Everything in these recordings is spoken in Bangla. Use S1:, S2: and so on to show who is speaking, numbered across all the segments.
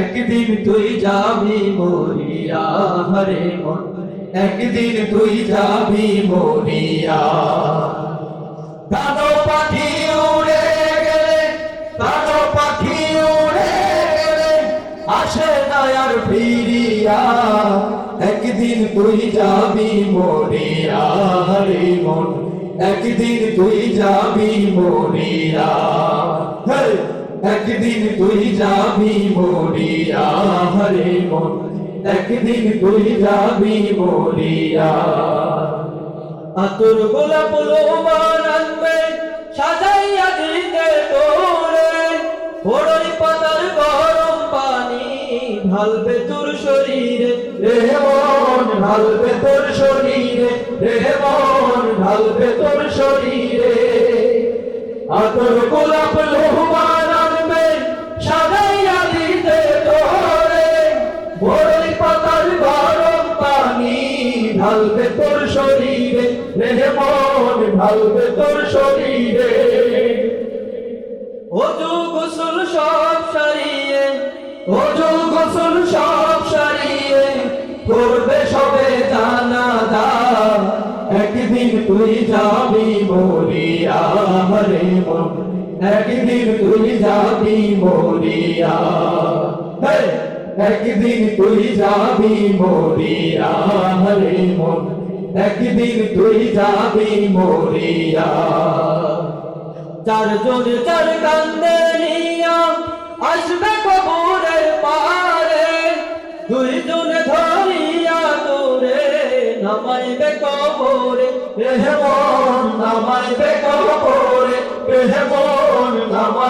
S1: একদিন তুই যাবি মরিয়া হরে একদিন তুই যাবি মরিয়া কানো পাখি উড়ে গেলে কানো পাখি উড়ে গেলে, আসে আর ফিরিয়া একদিন তুই যাবি মরিয়া হরে মন, একদিন তুই যাবি মরিয়া! একদিন তুই যাবি মরিয়া, হরে মন। একদিন তুই যাবি মরিয়া। আতুর গোলাপ লোমান সাজাইয়া দিতে তোরে। বড়ই পাতার গরম পানি ঢালবে তোর শরীরে, রে মন, ঢালবে তোর শরীরে, রে মন, ঢালবে তোর শরীরে। আতর গোলাপ লোহমান ঢালবে তোর শরীরে রে মন ঢালবে তোর শরীরে। অজু গোসল সব সারিয়ে অজু গোসল সব সারিয়ে করবে সবে জানা দা একদিন তুই যাবি মরিয়া হরে মন। একদিন তুই যাবি মরিয়া! একদিন তুই যাবি মরিয়া, হরে মন। একদিন তুই যাবি মরিয়া। চারজন চার কান্দে নিয়া আসবে কবরের পারে। দুইজন ধরিয়া তোরে নামাইবে কবরে। রেহমন নামাইবে কবরে। রেহমন কবরে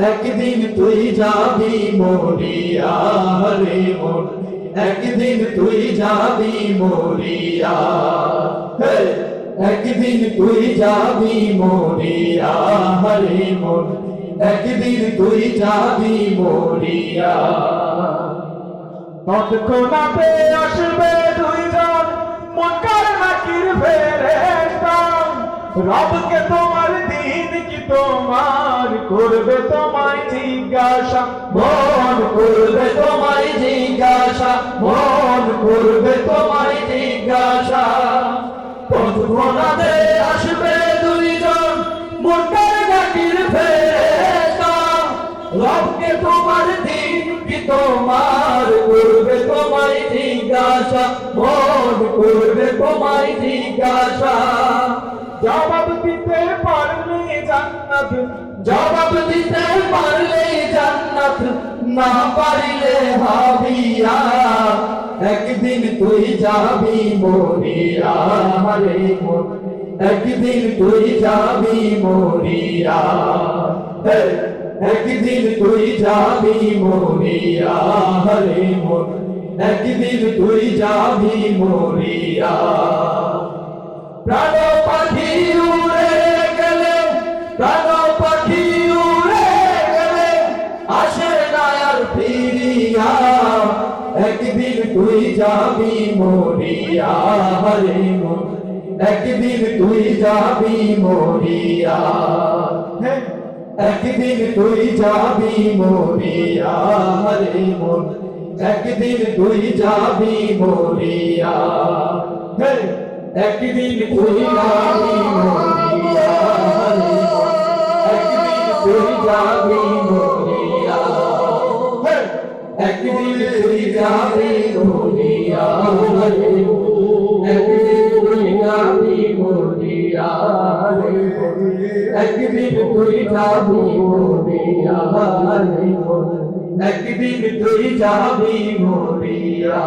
S1: একদিন তুই যাবি মরিয়া, হরে মন। একদিন তুই যাবি মরিয়া! একদিন তুই যাবি মরিয়া, হরে মন। একদিন তুই যাবি মরিয়া।
S2: তৎক্ষণাতে আসবে দুইজন মকার নাকির ফেরেশতা রবকে তোমার দিন কি তোমার করবে তোমায় জিজ্ঞাসা?
S1: মন করবে তোমায় জিজ্ঞাসা, মন করবে তোমায় জিজ্ঞাসা। পথঘনাতে আসবে দুইজন মোটার গাটির ফেরেশতা। রবকে তোমার দিন কি তোমার করবে তোমায় জিজ্ঞাসা, মন করবে তোমায় জিজ্ঞাসা।
S2: জবাব দিতে পারলে জান্নাত
S1: জবাব দিতে পারলে জান্নাত না পারলে হাবিয়া একদিন তুই যাবি মরিয়া হরে মন একদিন তুই যাবি মরিয়া হে! একদিন তুই যাবি মরিয়া হরে মন একদিন তুই যাবি মরিয়া প্রাণ পাখি উড়ে গেলে প্রাণ পাখি উড়ে গেলে আসে না আর ফিরিয়া একদিন তুই যাবি মরিয়া হরে একদিন তুই যাবি মরিয়া! একদিন তুই যাবি মরিয়া হরে মন একদিন তুই যাবি মরিয়া হে! একদিন যাবি একদিন তুই যাবি মরিয়া! একদিন তুই যাবি মরিয়া একদিন তুই যাবি মরিয়া একদিন তুই যাবি মরিয়া